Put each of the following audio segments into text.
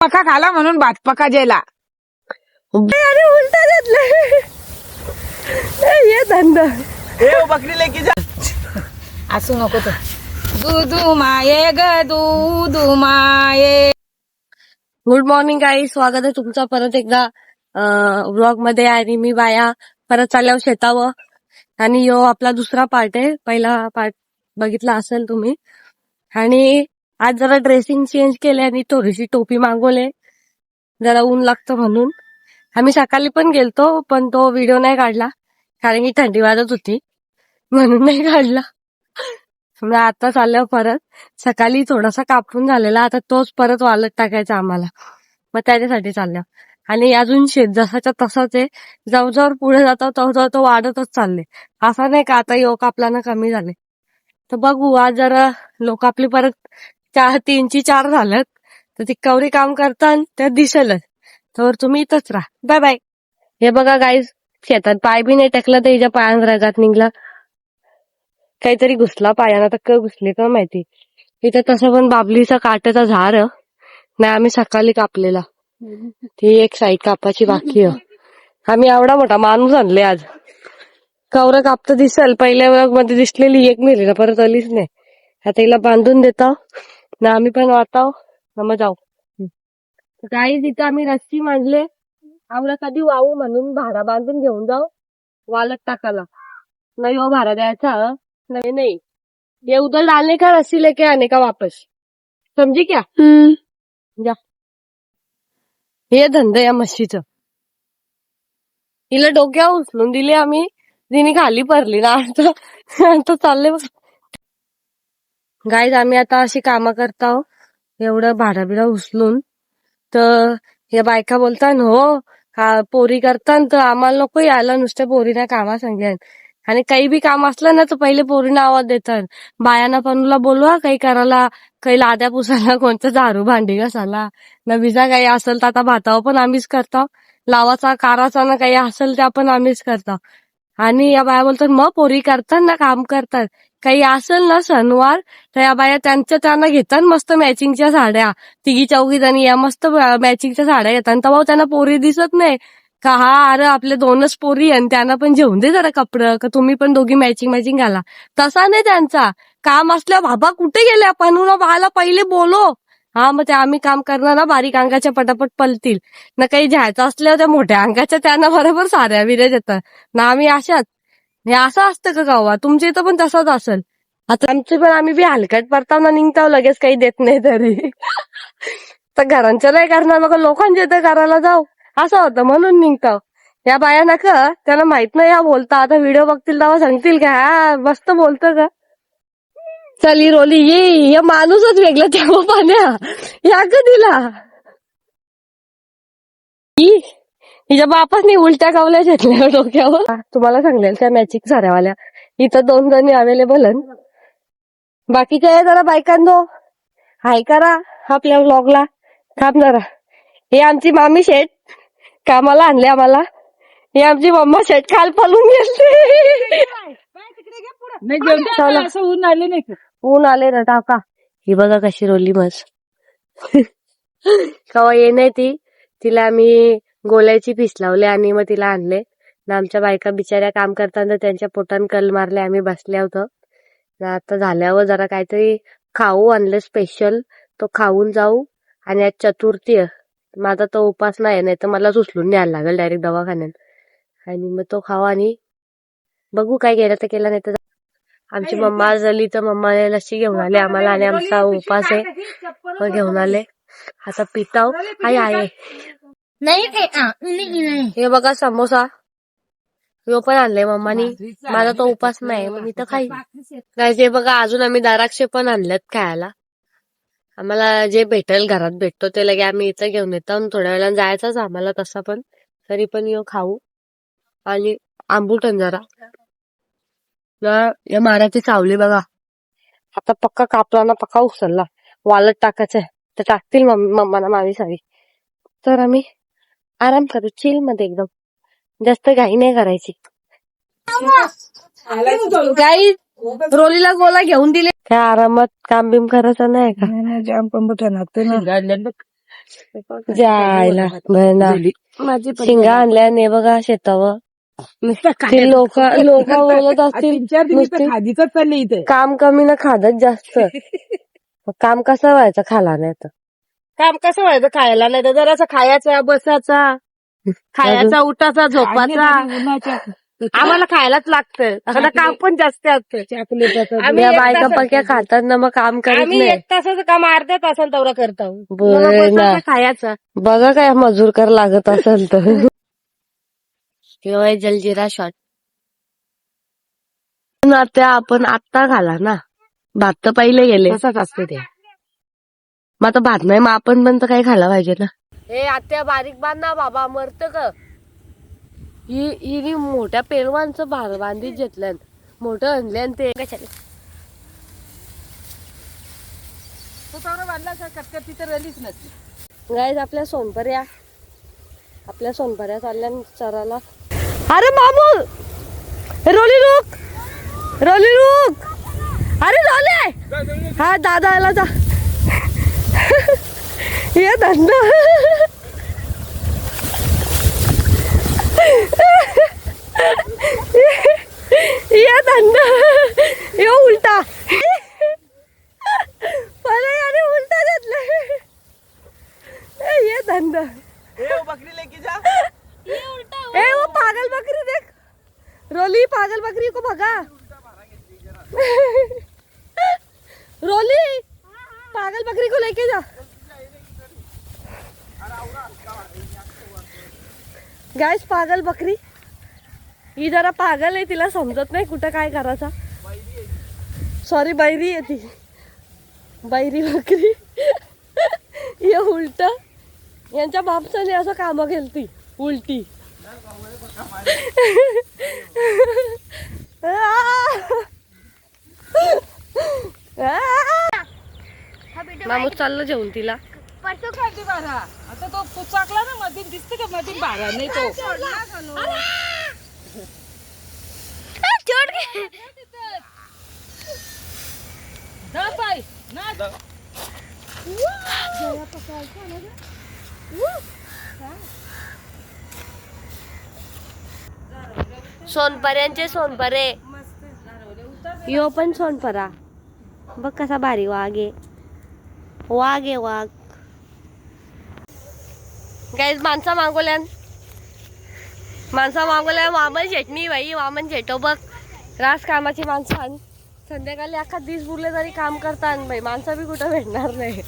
पका खाला म्हणून भात पका जेला. अरे उलटा घेतलं ये धंदा. बकरी लेकी जा. असू नको तो. दूधू माये ग दूधू माये. गुड मॉर्निंग आई स्वागत आहे तुमचं परत एकदा व्लॉगमध्ये आणि मी बाया परत चालल्यावर शेतावर. आणि यो आपला दुसरा पार्ट आहे. पहिला पार्ट बघितला असेल तुम्ही. आणि आज जरा ड्रेसिंग चेंज केले आणि थोडीशी टोपी मागवले जरा ऊन लागतं म्हणून. आम्ही सकाळी पण गेलतो पण तो व्हिडिओ नाही काढला. कारण की थंडी वाजत होती. म्हणून नाही काढला. मग आता चाललं परत. सकाळी थोडासा कापून झालेला. आता तोच परत वालत टाकायचा आम्हाला. मग त्याच्यासाठी चालल्या आणि अजून शेत जसाच्या तसाच आहे. जाऊ जाऊ पुढे जातो तो तो वाढतच चालले असं नाही का आता योग आपल्याला कमी झाले. तर बघू आज जरा लोक आपली परत चार तीनची चार झालं तर ती कवरी काम करतात त्या दिसेलच तर तुम्ही इथंच राहा. बाय बाय हे बघा गाईज शेतात पाय बी नाही टाकला तर हिच्या पायान रगात निघला. काहीतरी घुसला पायानं तर क घुसले का माहिती? इथं तसं पण बाबलीचा काट्याचा झाड नाही आम्ही सकाळी कापलेला. ती एक साईड कापाची बाकी आम्ही एवढा मोठा माणूस आणले आज. कवर कापत दिसल पहिल्या वर्गमध्ये दिसलेली एक मिली ना परत आलीच नाही. आता हिला बांधून देतो. ना आम्ही पण वाटाव ना मग जाऊ. काही तिथं आम्ही रस्सी मांडले आम्हाला कधी वाहू म्हणून भाडा बांधून घेऊन जाऊ वालत टाकायला. नाही हो भाडा द्यायचा? नहीं नहीं. ये उधर डालने का रस्सी लेके आने का वापस. समझी क्या? जा. हे धंदा या म्हशीचं. हिला डोक्यावर उचलून दिले आम्ही. तिने खाली पडली ना आता आता चालले गाईज आम्ही आता अशी कामं करताव एवढं भाडा बिडा उचलून. तर या बायका बोलतात हो पोरी करतात तर आम्हाला नको यायला. नुसत्या पोरीना कामा सांगल्यान आणि काही बी काम असलं ना तर पहिले पोरीना आवाज देतात बायांना पणला बोलवा काही करायला काही लाद्या पुसायला कोणतं झाडू भांडी घासायला. न विजा काही असेल तर आता भातावर पण आम्हीच करतो. लावाचा काराचा ना काही असेल ते आपण आम्हीच करतो. आणि या बाया बोलतात मग पोरी करतात ना काम करतात काही असेल ना सणवार तर या बाया त्यांच्या त्यांना घेतात मस्त मॅचिंगच्या साड्या. तिघी चौघी जणी या मस्त मॅचिंगच्या साड्या घेतात. तेव्हा त्यांना पोरी दिसत नाही. का हा अरे आपले दोनच पोरी आहे आणि त्यांना पण घेऊन दे जरा कपडं. का तुम्ही पण दोघी मॅचिंग मॅचिंग घाला. तसा नाही त्यांचा. काम असल्या बाबा कुठे गेले? आपण ना बाला पहिले बोलो. हा मग ते आम्ही काम करणार ना बारीक अंगाच्या पटापट पलतील. ना काही घ्यायचं असल्यावर त्या मोठ्या अंगाच्या त्यांना बरोबर साऱ्या विरे देतात ना आम्ही अशाच. हे असं असतं का गावा तुमच्या इथं पण तसंच असेल. आता आमचे पण आम्ही बी हलकट परताना निघताव लगेच काही देत नाही तरी. तर घरांच्या नाही करणार मग लोकांच्या इथं करायला जाऊ. असं होतं म्हणून निघताव. या बाया नका त्याला माहीत नाही या बोलता. आता व्हिडिओ बघतील तेव्हा सांगतील का हा मस्त बोलतं का चली रोली ये या माणूसच वेगळं तेव्हा पाण्या या कधीला ही हिच्या बापासनी उलट्या कावल्या घेतल्या डोक्यावर. तुम्हाला सांगेल त्या मॅचिंग साऱ्यावाल्या. इथं दोन जणी अवेलेबल बाकीच्या आहे जरा बायकांनो? हाय करा आपल्या व्लॉगला थांब जरा. हे आमची मामी शेठ कामाला आणले आम्हाला. हे आमची मम्मा शेठ खाल पळून गेली ऊन आले नाही? ऊन आले ना टाका. ही बघा कशी रोली मस कवा ये नाही ती? तिला आम्ही गोल्याची पीस लावले आणि मग तिला आणले. आणि आमच्या बायका बिचाऱ्या काम करताना त्यांच्या पोटान कल मारले. आम्ही बसले होतो. आता झाल्यावर जरा काहीतरी खाऊ आणले स्पेशल तो खाऊन जाऊ. आणि आज चतुर्थी आहे. माझा तो उपास नाही नाही तर मलाच उचलून न्यायला लागेल डायरेक्ट दवाखान्यात. आणि मग तो खाऊ आणि बघू काय केलं तर केलं नाही तर आमची मम्मा झाली तर मम्माने लस्सी घेऊन आले. आम्हाला आणि आमचा उपास आहे. मग घेऊन आले. आता पिताव. आहे आहे नाही नाही, आ, नाही नाही हे बघा समोसा. ह्यो पण आणले मम्मानी. माझा तो उपास नाही मग मी तर खाई काय हे बघा अजून आम्ही दाराक्षे पण आणल्यात खायला. आम्हाला जे भेटेल घरात भेटतो ते लगे आम्ही इथं घेऊन येतो. आणि थोड्या वेळानं जायचंच आम्हाला तसा पण. तरी पण यो खाऊ. आणि आंबूटन जरा. या- या माराची चावली बघा. आता पक्का कापला ना पक्का उचलला. वालत टाकायचंय. तर टाकतील मम्माना मामी सावी. तर आम्ही आराम करू चिलमध्ये एकदम. जास्त घाई नाही करायची. गाई रोलीला गोला घेऊन दिले. काय आरामात काम बिम करायचं नाही का? जाम पण मोठा जायला बरं ना माझी शिंगा आणल्याने बघा शेतावर. ते लोक लोक बोलत असतील तीन चार दिवस नुसती खादीच चालले इथे. काम कमी ना खादच जास्त. मग काम कसं व्हायचं खाला नाही तर. काम कसं व्हायचं खायला? नाही तर जरासा खायचा बसाचा खायचा उठाचा झोपाचा आम्हाला खायलाच लागतं आता काम पण जास्त असतं आम्ही या एक बायका पक्या खातात ना मग काम करत आम्ही नाही. एक तासाचं काम अर्ध्या तासाला तेवढा करतो. बरं ना. खायचा. बघा काय मजूर कर लागत असेल तर. किंवा जलजिरा शॉट ना त्या आपण आत्ता घाला ना. भात तर पहिले गेले. तसंच असते ते. मग आता भात नाही मग आपण पण तर काही खायला पाहिजे ना. हे आत्या बारीक बांध ना बाबा मरत ग. ही हिने मोठ्या पेलवांचं भार बांधीत घेतलं मोठं आणलं ते. कशाला? कटकट तिथे रलीच नसते. आपल्या सोनपर्या. आपल्या सोनपर्या चालल्या चराला अरे मामू! रोली रुक! रोली रुक! अरे रोले! हा दादा आला जा. ये धंदा ये धंदा ये उलटा. मला याने उलटा घेतलं ये धंदा ए वो बकरी लेके जा. ए वो पागल बकरी देख. रोली पागल बकरी को भगा. रोली. पागल बकरी को लेके जा। गाइस पागल बकरी। ही जरा पागल आहे तिला समजत नाही कुठं काय करायचा. सॉरी बैरी आहे ती. बैरी बकरी. हे उलट. यांच्या बापसाने असं कामं केलती. उलटी. मामूस चाललं जेवून तिला. बारा. आता तो पुचाकला ना मधून दिसते का मधून बारा? नाही तो. जा ना. सोनपरे. यो पण सोनपरा. बघ कसा भारी वाघ आहे. वाघ आहे वाघ. गाईज माणसा मागवल्यान माणसा मागवल्या वामन झेटणी बाई वामन झेटो बघ. रास कामाची माणसं संध्याकाळी अख्खा दिस बुरले तरी काम करतात बाई. माणसं बी कुठं भेटणार नाही.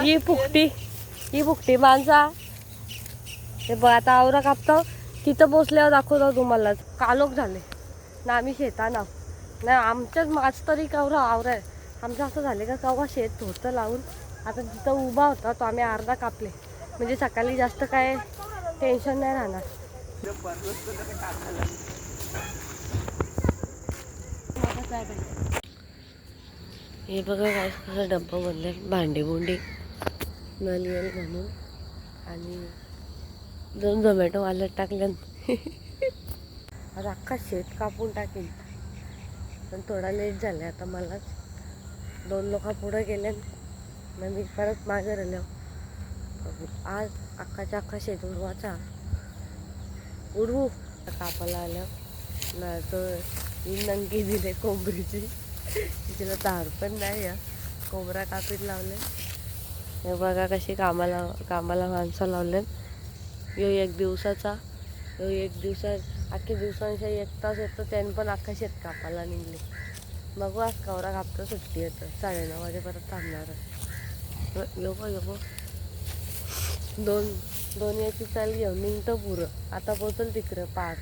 ही फुकटी ही फुकटी माणसा. हे बघ आता आवरा कापतो. तिथं पोचल्यावर दाखवतो तुम्हाला. कालोख झाले. ना आम्ही शेता ना नाही आमच्याच माझ तरी कवरा आवरा आहे. आमचं असं झालं का कवा शेत धोतं लावून आता जिथं उभा होता तो आम्ही अर्धा कापले. म्हणजे सकाळी जास्त काय टेन्शन नाही राहणार. हे बघा काय कसं डब्बा बनले. भांडी बुंडी नलियल म्हणून आणि दोन झोमॅटो वालत टाकल्यान आता अख्खा शेत कापून टाकेल. पण थोडा लेट झाला आता मलाच. दोन लोक पुढं गेले मग मी परत मागे राहिलो. आज अख्खाच्या अख्खा शेत उडवाचा उडवू. कापायला आल्या ना तर ही नंगी दिले कोंबरीची तिला तार पण नाही या कोंबडा कापीत लावले. हे बघा कशी कामाला कामाला माणसं लावले यो एक दिवसाचा यो एक दिवसात अख्ख्या दिवसांच्या एक तास येतो त्याने पण अख्खा शेत कापायला निघले. बघू आज कवरा कापतो सुट्टी येतं. साडेनऊ वाजेपर्यंत थांबणार यो बघ यो दोन दोन याची चाल घेऊन निघतं पुरं. आता पोचल तिकडं पार.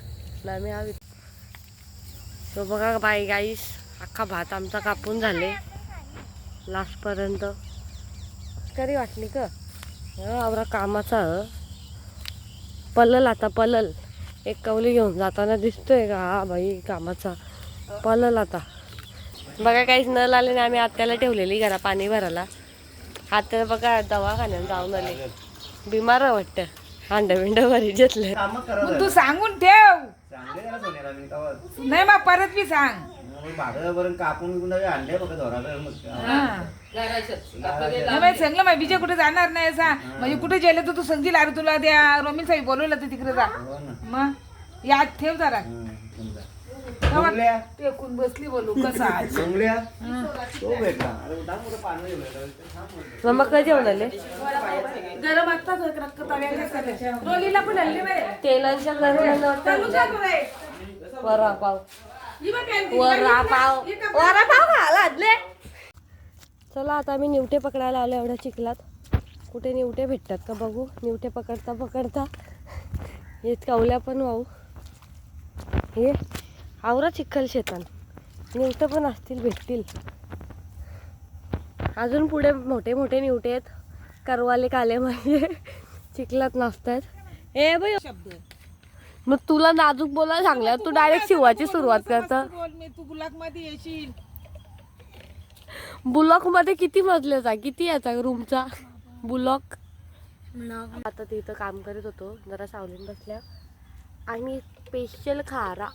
ना मी हवी तो बघा बाई गाईस अख्खा भात आमचा कापून झाले. लास्टपर्यंत. करी वाटली का आवरा कामाचा पलल आता पलल. एक कवली घेऊन जाताना दिसतोय का हा बाई कामाचा. पलल आता. बघा काहीच नळ आले नाही. आम्ही आत्याला ठेवलेली घरा पाणी भरायला. आत्याला बघा दवाखान्यात जाऊन आले. बिमार वाटतं. अंडा बिंडा भरी घेतले मग तू सांगून ठेव. नाही मग परत मी सांग. हा. सांगलं विजय कुठे जाणार नाही असा. म्हणजे कुठे गेले तर तू समजील अरे तुला त्या रोमिल साहेब बोलवलं तर तिकडे जा. मग याद ठेव जरा. टेकून बसली बोलू कसं आज. तेलाच्या तू. वडापाव ही बघ काय- वडापाव वडापाव खायला आणले चला आता आम्ही निवटे पकडायला आलो एवढ्या चिखलात. कुठे निवटे भेटतात का बघू? निवटे पकडता पकडता. हेच कावल्या पण वाहू? हे आवरा चिखल शेतान. निवटं पण असतील भेटतील. अजून पुढे मोठे मोठे निवटे आहेत. करवाले काले म्हणजे चिखलात नसतात ए बाई मग तुला नाजूक बोलायला सांगलं. तू डायरेक्ट शिवाची सुरुवात करता बोल मी तू मध्ये येशील बुलॉकमध्ये किती मजल्याचा किती याचा रूमचा? बुलॉक? आता तिथं काम करत होतो. जरा सावलीन बसल्या. आणि स्पेशल खारा.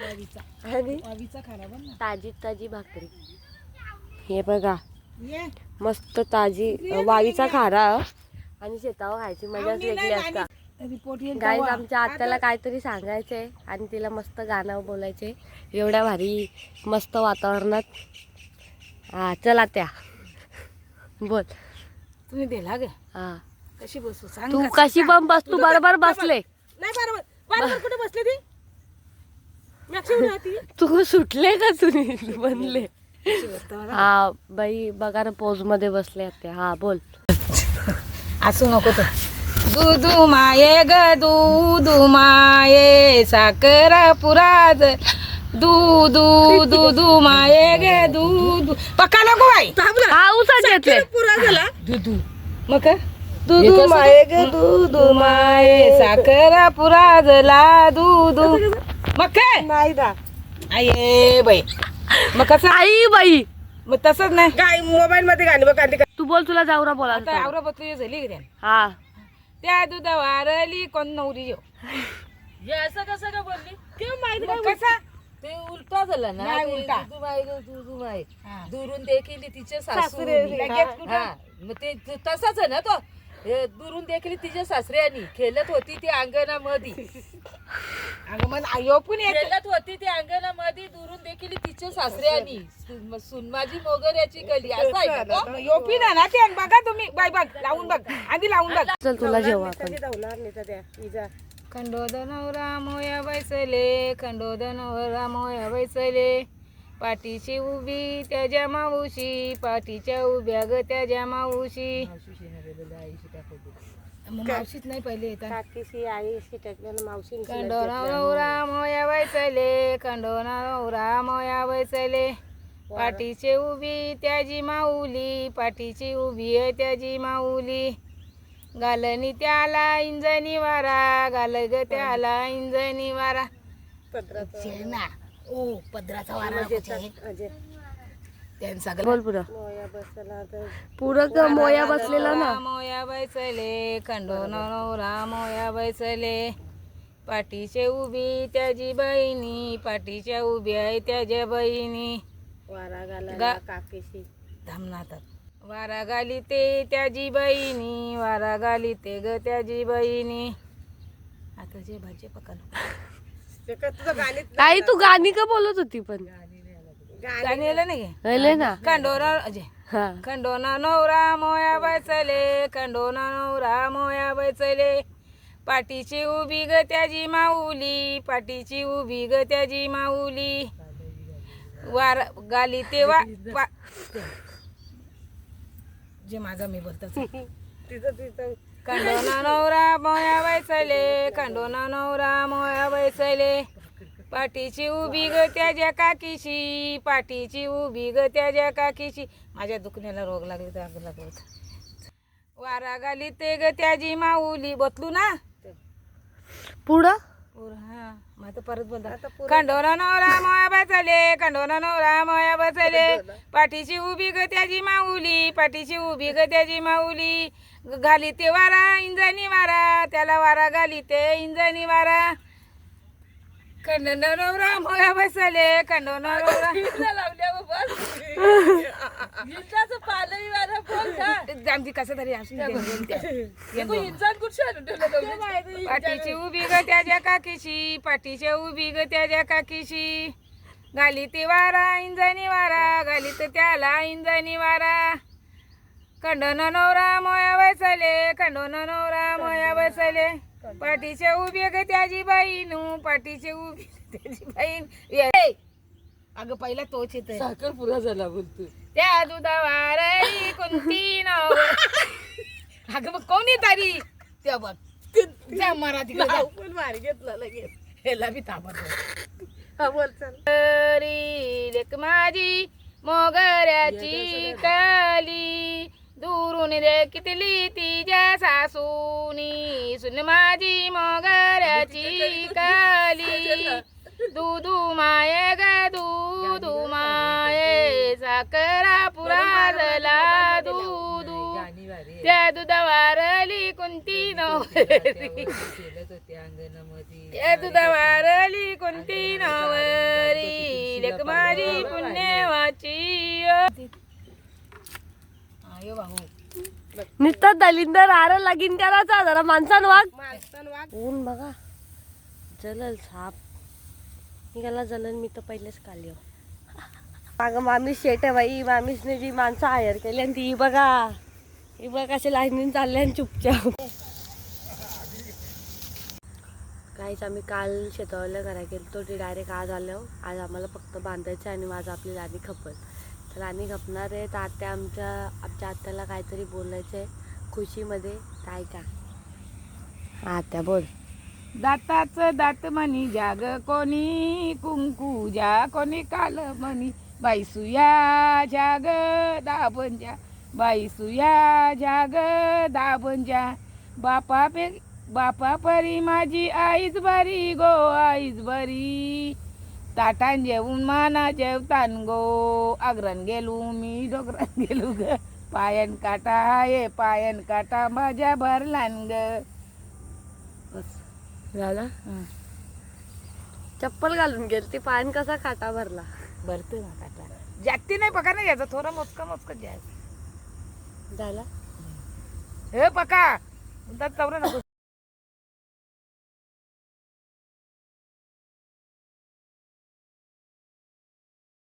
आणि वावीचा खारा बन ना. ताजी ताजी भाकरी. हे बघा. ये. मस्त ताजी वावीचा खारा आणि शेतावर खायची मजाच वेगळी असता. रिपोर्ट येईल गाईज तेव्हा. आमच्या आत्याला काहीतरी सांगायचंय आणि तिला मस्त गाणं बोलायचे एवढ्या भारी मस्त वातावरणात. हा चला त्या. बोल. तुम्ही दिला ग. हा. कशी बसू? सांग तू? कशी पण बस तू बरोबर बसले. नाही बरोबर बरोबर कुठे बसले ती? मॅक्सिमम तू? सुटले का तुम्ही? बनले. हा बाई बघा ना पोजमध्ये बसले आत्या हा बोल. असू नको तर. दूधू माये ग दूधू माये साखर पुराज दूधू दूधू माये ग दूधू. पक्का नको बाई. हा उसा घेतले दूधू. मग काय? दूधू माये ग दूधू माये साखर पुराजला दूधू मग काय? नाही आये बाई. मग कसं? आई बाई. मग तसंच नाही. काय मोबाईल मध्ये गाणी बघ गाणी तू बोल तुला जाऊ ना बोला आता आवरा बसली झाली की त्या हा. त्या दुधा वारली कोण नवरी जेव असं कसं का बोलली? मग कसा? ते उलटा झाला ना नाही ते उलटा. दुधू माय ग दुधू माय. हा. दुरून देखील तिचे सासू सासरे लगेच कुठं? हा. मग ते ते तसाच आहे ना तो. हे दुरून देखील तिच्या सासऱ्यानी. खेळत होती ती अंगणामध्ये अगं मग आयो पण येत. खेळत होती ती अंगणामध्ये दुरून देखील तिच्या सासऱ्यानी. सुन- सुनमाजी मोगऱ्याची गली. असं? योपी ना ना ते. बघा तुम्ही. बाय बघ. लावून बघ. आधी लावून बघ. चल तुला जेव्हा आपण. खंडोदनवरा मोया बैसले. खंडोदनवरा मोया बैसले. पाठीची उभी त्याच्या मावशी पाठीच्या उभ्या ग त्याच्या मावशी. मग मावशीच नाही पहिले काकीशी आई शिटकल्यानं मावशी खंडोनवरा मोया बैसले खंडोनवरा मोया बैसले पाठीचे उभी त्याची माऊली पाठीची उभी आहे त्याची माऊली. गालनी त्याला इंजनी वारा गाल ग त्याला इंजनी वारा. ना ओ पदराचा वारा त्यांचा बोल पुढं. पुढं ग मोया बसलेला ना. मोया बैसले खंडोनवरा मोया बैसले. पाठीचे उभी त्याची बहिणी पाठीच्या उभी आहे त्याच्या बहिणी. वारा काकीशी. धामनातात वारा गाली ते त्याची बहिणी वारा गाली ते ग त्याची बहिणी. आता जे भाजी पकड आई तू गाणी का बोलत होती पण? गाणी आलं नाही कळले ना? खंडोरा अजय. हा. खंडोना नवरा मोया बैसले खंडोना नवरा मोया बैसले. पाठीची उभी ग त्याची माऊली पाठीची उभी ग त्याची माऊली. वार गाली तेव्हा वा- जे माझा मी बोलतो खंडोना नवरा मोया बैसले खंडोना नवरा मोया बैसले. पाठीची उभी ग त्याच्या काकीशी पाठीची उभी ग त्याच्या काकीशी. माझ्या दुखण्याला रोग लागले तर आग लागत वारा गाली ते ग त्याची माऊली. बतलू ना? पुढं? आता परत बोलता। खंडोना नवरा मोया बसले खंडोना नवरा मोया बसले। पाठीची उभी ग त्याची माऊली पाठीची उभी ग त्याची माऊली। घाली ते वारा इंजनी वारा त्याला वारा घाली ते इंजनी वारा. खंडन नवरा मोया बसले खंडो नवरा आमची कसं तरी पाठीची उभी ग त्याच्या काकीशी. पाठीच्या उभी ग त्याच्या काकीशी. घाली ती वारा इंजनी वारा. घाली तर त्याला इंजनी वारा. खंडोन नवरा मोया बसले खंडोन नवरा मोया बसले. पाठीच्या उभी ग त्याची बाईनू पाठीची उभी त्याची बाईन ये. अगं पहिला तोच येत साखर पुरा झाला बोलतो त्या दुधावार कोणती नाव? अगं मग कोण येत आली त्या बघ. जा मराठी पण भारी घेतला लगेच. ह्याला बी हा बोल लेक माझी मोगऱ्याची काली. दुरून देखितली तिच्या सासूनी. सुन माझी मोगऱ्याची काली. दुधू माये ग दुधू माये. साखरा पुराजला दुधू. त्या दुधावारली कोणती नवरी त्या दुधावारली कोणती नवरी लेक माझी पुण्यवाची. नुसतं दलिंदर आर लागीन करायचा जरा माणसान वाघ. ऊन बघा. जलल साप. निघाला जलल मी तर पहिलेच काली अगं मामी शेट आहे बाई. मामीसने जी माणसं हायर केली आणि ती बघा. ही बघ असे लाईनीन चालले आणि चुपचाप. काहीच आम्ही काल शेतावरल्या घरा गेलो तो ते डायरेक्ट आज आलो. आज आम्हाला फक्त बांधायचं आणि माझं आपली राणी खपल. तर राणी खपणार आहे. तर आत्या आमच्या आमच्या आत्याला काहीतरी बोलायचं आहे खुशीमध्ये. काय का आत्या बोल. दाताच दात म्हणी जाग कोणी कुंकू जा कोणी काल म्हणी. बाईसुया जाग दाबंजा बाईसुया जाग दाबंजा बापा पे बापा परी माझी आईच बरी गो आईच बरी. ताटान जेवून माना जेवतान गो. आग्रान गेलो मी डोगरान गेलो ग. पायन काटा ये पायन काटा माझ्या भरलान ग. झाला. चप्पल घालून गेल ती पान कसा काटा भरला? भरते ना काटा. जास्ती नाही पका नाही घ्यायचं थोडं मोजकं मोजकं घ्यायचं झाला? हे पका. चौरा नको